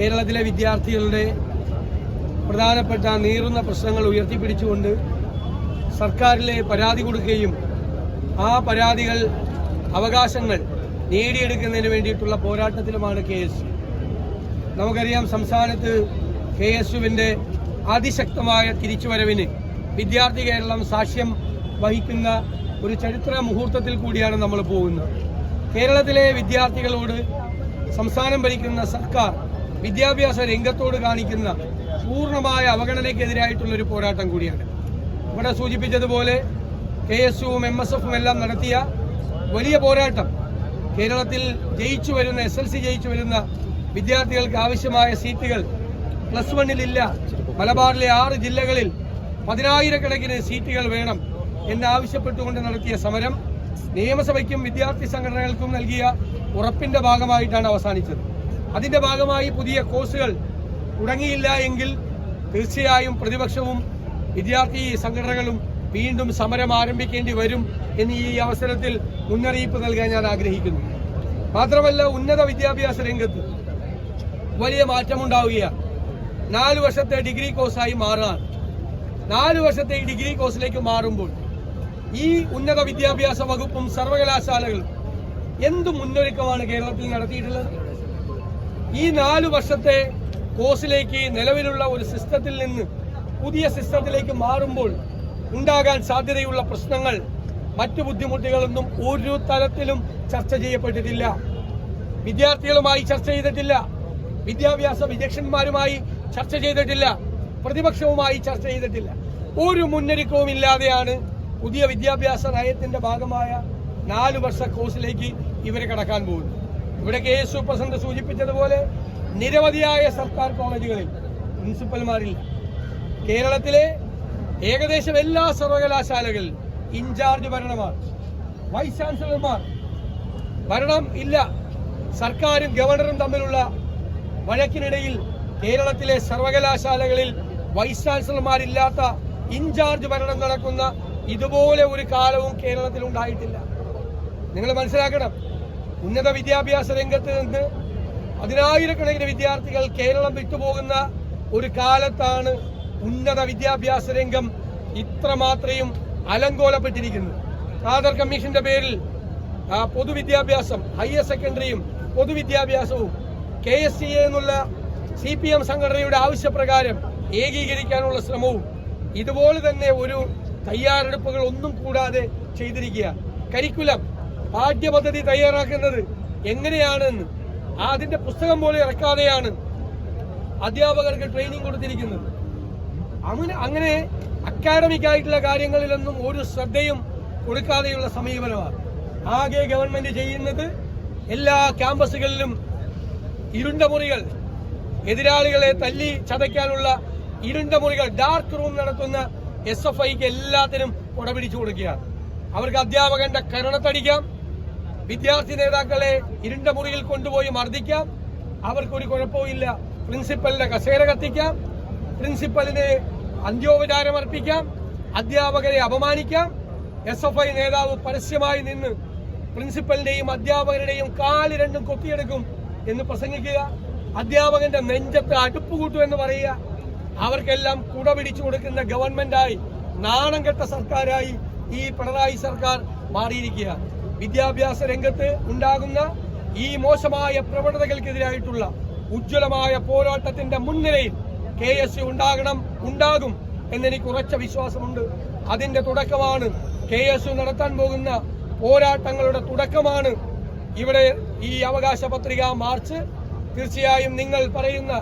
കേരളത്തിലെ വിദ്യാർത്ഥികളുടെ പ്രധാനപ്പെട്ട നീറുന്ന പ്രശ്നങ്ങൾ ഉയർത്തിപ്പിടിച്ചുകൊണ്ട് സർക്കാരിലെ പരാതി കൊടുക്കുകയും ആ പരാതികൾ അവകാശങ്ങൾ നേടിയെടുക്കുന്നതിന് വേണ്ടിയിട്ടുള്ള പോരാട്ടത്തിലുമാണ് കെ എസ്. നമുക്കറിയാം സംസ്ഥാനത്ത് കെ എസ് യുവിന്റെ അതിശക്തമായ തിരിച്ചുവരവിന് വിദ്യാർത്ഥി കേരളം സാക്ഷ്യം വഹിക്കുന്ന ഒരു ചരിത്ര മുഹൂർത്തത്തിൽ കൂടിയാണ് നമ്മൾ പോകുന്നത്. കേരളത്തിലെ വിദ്യാർത്ഥികളോട് സംസ്ഥാനം ഭരിക്കുന്ന സർക്കാർ വിദ്യാഭ്യാസ രംഗത്തോട് കാണിക്കുന്ന പൂർണമായ അവഗണനയ്ക്കെതിരായിട്ടുള്ള ഒരു പോരാട്ടം കൂടിയാണ്. ഇവിടെ സൂചിപ്പിച്ചതുപോലെ കെ എസ് യുവും എം എസ് എഫും എല്ലാം നടത്തിയ വലിയ പോരാട്ടം. കേരളത്തിൽ ജയിച്ചു വരുന്ന എസ് എൽ സി ജയിച്ചു വരുന്ന വിദ്യാർത്ഥികൾക്ക് ആവശ്യമായ സീറ്റുകൾ പ്ലസ് വണ്ണിലില്ല. മലബാറിലെ ആറ് ജില്ലകളിൽ പതിനായിരക്കണക്കിന് സീറ്റുകൾ വേണം എന്നാവശ്യപ്പെട്ടുകൊണ്ട് നടത്തിയ സമരം നിയമസഭയ്ക്കും വിദ്യാർത്ഥി സംഘടനകൾക്കും നൽകിയ ഉറപ്പിന്റെ ഭാഗമായിട്ടാണ് അവസാനിച്ചത്. അതിന്റെ ഭാഗമായി പുതിയ കോഴ്സുകൾ തുടങ്ങിയില്ല എങ്കിൽ തീർച്ചയായും പ്രതിപക്ഷവും വിദ്യാർത്ഥി സംഘടനകളും വീണ്ടും സമരം ആരംഭിക്കേണ്ടി വരും എന്ന് ഈ അവസരത്തിൽ മുന്നറിയിപ്പ് നൽകാൻ ഞാൻ ആഗ്രഹിക്കുന്നു. മാത്രമല്ല ഉന്നത വിദ്യാഭ്യാസ രംഗത്ത് വലിയ മാറ്റമുണ്ടാവുകയാണ്. നാല് വർഷത്തെ ഡിഗ്രി കോഴ്സായി മാറാൻ. നാല് വർഷത്തെ ഈ ഡിഗ്രി കോഴ്സിലേക്ക് മാറുമ്പോൾ ഈ ഉന്നത വിദ്യാഭ്യാസ വകുപ്പും സർവകലാശാലകളും എന്ത് മുന്നൊരുക്കമാണ് കേരളത്തിൽ നടത്തിയിട്ടുള്ളത്? ഈ നാലു വർഷത്തെ കോഴ്സിലേക്ക് നിലവിലുള്ള ഒരു സിസ്റ്റത്തിൽ നിന്ന് പുതിയ സിസ്റ്റത്തിലേക്ക് മാറുമ്പോൾ ഉണ്ടാകാൻ സാധ്യതയുള്ള പ്രശ്നങ്ങൾ മറ്റു ബുദ്ധിമുട്ടുകളൊന്നും ഒരു തലത്തിലും ചർച്ച ചെയ്യപ്പെട്ടിട്ടില്ല. വിദ്യാർത്ഥികളുമായി ചർച്ച ചെയ്തിട്ടില്ല. വിദ്യാഭ്യാസ വിദഗ്ധന്മാരുമായി ചർച്ച ചെയ്തിട്ടില്ല. പ്രതിപക്ഷവുമായി ചർച്ച ചെയ്തിട്ടില്ല. ഒരു മുന്നൊരുക്കവും ഇല്ലാതെയാണ് പുതിയ വിദ്യാഭ്യാസ നയത്തിന്റെ ഭാഗമായ നാലു വർഷ കോഴ്സിലേക്ക് ഇവരെ കടക്കാൻ പോകുന്നത്. ഇവിടെ കെ എസ് യു പ്രസിഡന്റ് സൂചിപ്പിച്ചതുപോലെ നിരവധിയായ സർക്കാർ കോളേജുകളിൽ പ്രിൻസിപ്പൽമാരില്ല. കേരളത്തിലെ ഏകദേശം എല്ലാ സർവകലാശാലകളിൽ ഇൻചാർജ് ഭരണമാർ വൈസ് ചാൻസലർമാർ. ഭരണം ഇല്ല. സർക്കാരും ഗവർണറും തമ്മിലുള്ള വഴക്കിനിടയിൽ കേരളത്തിലെ സർവകലാശാലകളിൽ വൈസ് ചാൻസലർമാരില്ലാത്ത ഇൻചാർജ് ഭരണം നടക്കുന്ന ഇതുപോലെ ഒരു കാലവും കേരളത്തിൽ ഉണ്ടായിട്ടില്ല. നിങ്ങൾ മനസ്സിലാക്കണം. ഉന്നത വിദ്യാഭ്യാസ രംഗത്ത് നിന്ന് പതിനായിരക്കണക്കിന് വിദ്യാർത്ഥികൾ കേരളം വിട്ടുപോകുന്ന ഒരു കാലത്താണ് ഉന്നത വിദ്യാഭ്യാസ രംഗം ഇത്രമാത്രയും അലങ്കോലപ്പെട്ടിരിക്കുന്നത്. ഖാദർ കമ്മീഷന്റെ പേരിൽ പൊതുവിദ്യാഭ്യാസം ഹയർ സെക്കൻഡറിയും പൊതുവിദ്യാഭ്യാസവും കെ എസ് സി എന്നുള്ള സി പി എം സംഘടനയുടെ ആവശ്യപ്രകാരം ഏകീകരിക്കാനുള്ള ശ്രമവും ഇതുപോലെ തന്നെ ഒരു തയ്യാറെടുപ്പുകൾ ഒന്നും കൂടാതെ ചെയ്തിരിക്കുക കരിക്കുലം പാഠ്യപദ്ധതി തയ്യാറാക്കുന്നത് എങ്ങനെയാണെന്ന് അതിന്റെ പുസ്തകം പോലെ ഇറക്കാതെയാണ് അധ്യാപകർക്ക് ട്രെയിനിങ് കൊടുത്തിരിക്കുന്നത്. അങ്ങനെ അങ്ങനെ അക്കാഡമിക് ആയിട്ടുള്ള കാര്യങ്ങളിലൊന്നും ഒരു ശ്രദ്ധയും കൊടുക്കാതെയുള്ള സമീപനമാണ്. ആകെ ഗവൺമെന്റ് ചെയ്യുന്നത് എല്ലാ ക്യാമ്പസുകളിലും ഇരുണ്ട മുറികൾ എതിരാളികളെ തല്ലി ചതയ്ക്കാനുള്ള ഇരുണ്ട മുറികൾ ഡാർക്ക് റൂം നടത്തുന്ന എസ് എഫ് ഐക്ക് എല്ലാത്തിനും ഉടപിടിച്ചു കൊടുക്കുകയാണ്. അവർക്ക് അധ്യാപകന്റെ കരണത്തടിക്കാം വിദ്യാർത്ഥി നേതാക്കളെ ഇരുണ്ട മുറിയിൽ കൊണ്ടുപോയി മർദ്ദിക്കാം. അവർക്കൊരു കുഴപ്പവുമില്ല. പ്രിൻസിപ്പലിന്റെ കസേര കത്തിക്കാം. പ്രിൻസിപ്പലിന് അന്ത്യോപചാരം അർപ്പിക്കാം. അധ്യാപകരെ അപമാനിക്കാം. എസ് എഫ് ഐ നേതാവ് പരസ്യമായി നിന്ന് പ്രിൻസിപ്പലിന്റെയും അധ്യാപകരുടെയും കാൽ രണ്ടും കൊത്തിയെടുക്കും എന്ന് പ്രസംഗിക്കുക. അധ്യാപകന്റെ നെഞ്ചത്ത് അടുപ്പ് കൂട്ടും എന്ന് പറയുക. അവർക്കെല്ലാം കുട പിടിച്ചു കൊടുക്കുന്ന ഗവൺമെന്റായി നാണം കെട്ട സർക്കാരായി ഈ പിണറായി സർക്കാർ മാറിയിരിക്കുക വിദ്യാഭ്യാസ രംഗത്ത് ഉണ്ടാകുന്ന ഈ മോശമായ പ്രവണതകൾക്കെതിരായിട്ടുള്ള ഉജ്ജ്വലമായ പോരാട്ടത്തിന്റെ മുൻനിരയിൽ കെ എസ് യു ഉണ്ടാകണം ഉണ്ടാകും എന്നെനിക്ക് ഉറച്ച വിശ്വാസമുണ്ട്. അതിന്റെ തുടക്കമാണ് കെ എസ് യു നടത്താൻ പോകുന്ന പോരാട്ടങ്ങളുടെ തുടക്കമാണ്. ഇവിടെ ഈ അവകാശ പത്രിക മാർച്ച്. തീർച്ചയായും നിങ്ങൾ പറയുന്ന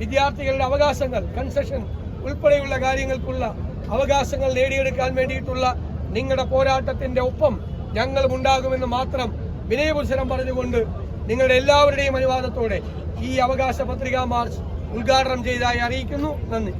വിദ്യാർത്ഥികളുടെ അവകാശങ്ങൾ കൺസെഷൻ ഉൾപ്പെടെയുള്ള കാര്യങ്ങൾക്കുള്ള അവകാശങ്ങൾ നേടിയെടുക്കാൻ വേണ്ടിയിട്ടുള്ള നിങ്ങളുടെ പോരാട്ടത്തിന്റെ ഒപ്പം ഞങ്ങളും ഉണ്ടാകുമെന്ന് മാത്രം വിനയപുരുഷനം പറഞ്ഞുകൊണ്ട് നിങ്ങളുടെ എല്ലാവരുടെയും അനുവാദത്തോടെ ഈ അവകാശ പത്രിക മാർച്ച് ഉദ്ഘാടനം ചെയ്തതായി അറിയിക്കുന്നു. നന്ദി.